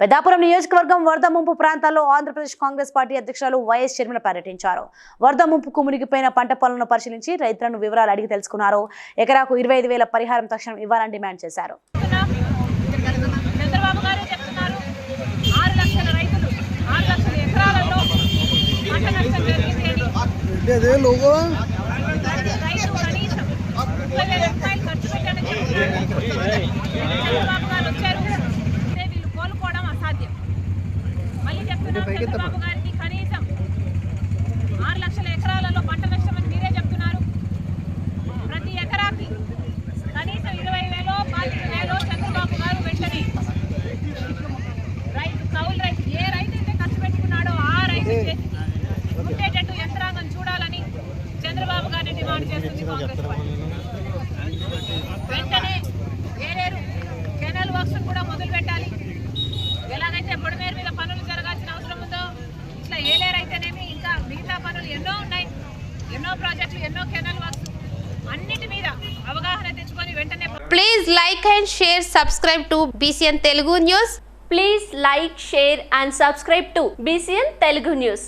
పెద్దాపురం నియోజకవర్గం వరద ముంపు ప్రాంతాల్లో ఆంధ్రప్రదేశ్ కాంగ్రెస్ పార్టీ అధ్యక్షులు వైఎస్ షర్మిల పర్యటించారు. వరద ముంపుకు మునిగిపోయిన పంట పొలాలను పరిశీలించి రైతులను వివరాలు అడిగి తెలుసుకున్నారు. ఎకరాకు ఇరవై ఐదు వేల పరిహారం తక్షణం ఇవ్వాలని డిమాండ్ చేశారు. చంద్రబాబు గారు చెప్తున్నారు ఆరు లక్షల రైతులు ఆరు లక్షల ఎకరాలలో పంట నష్టం జరిగింది అని అదే లోగో రైతు కనీసం ముప్పై వేల రూపాయలు ఖర్చు పెట్టాలని చెప్తున్నారు చంద్రబాబు గారు వచ్చారు అంటే వీళ్ళు కోలుకోవడం అసాధ్యం మళ్ళీ చెప్తున్నారు చంద్రబాబు గారికి కనీసం ఆరు లక్షల ఎకరాలలో పంట నష్టం అని మీరే చెప్తున్నారు. ప్రతి ఎకరాకి కనీసం ఇరవై వేలో పాతిక వేలో చంద్రబాబు గారు వెంటనే రైతు కౌలు రైతు ఏ రైతు అయితే ఖర్చు పెట్టుకున్నాడో ఆ రైతు చేతికి ఉండేటట్టు యంత్రాంగం చూడాలని చంద్రబాబు గారిని డిమాండ్ చేస్తుంది కాంగ్రెస్ పార్టీ. ఎన్నో ఉన్నాయి ఎన్నో ప్రాజెక్టులు ఎన్నో కెనాల్ వర్క్స్ అన్నిటి మీద అవగాహన తెచ్చుకొని వెంటనే Please like and share, subscribe to BCN Telugu News. Please like, share and subscribe to BCN Telugu News.